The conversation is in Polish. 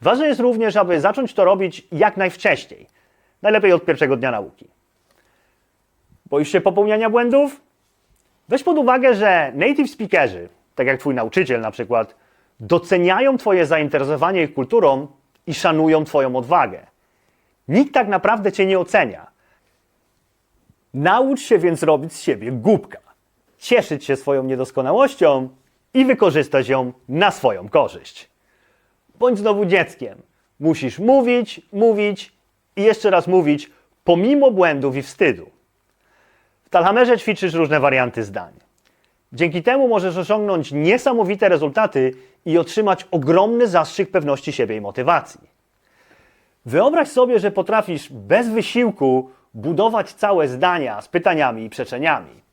Ważne jest również, aby zacząć to robić jak najwcześniej. Najlepiej od pierwszego dnia nauki. Boisz się popełniania błędów? Weź pod uwagę, że native speakerzy, tak jak twój nauczyciel na przykład, doceniają twoje zainteresowanie ich kulturą i szanują twoją odwagę. Nikt tak naprawdę cię nie ocenia. Naucz się więc robić z siebie głupka, cieszyć się swoją niedoskonałością i wykorzystać ją na swoją korzyść. Bądź znowu dzieckiem. Musisz mówić, mówić i jeszcze raz mówić, pomimo błędów i wstydu. W Talhamerze ćwiczysz różne warianty zdań. Dzięki temu możesz osiągnąć niesamowite rezultaty i otrzymać ogromny zastrzyk pewności siebie i motywacji. Wyobraź sobie, że potrafisz bez wysiłku budować całe zdania z pytaniami i przeczeniami.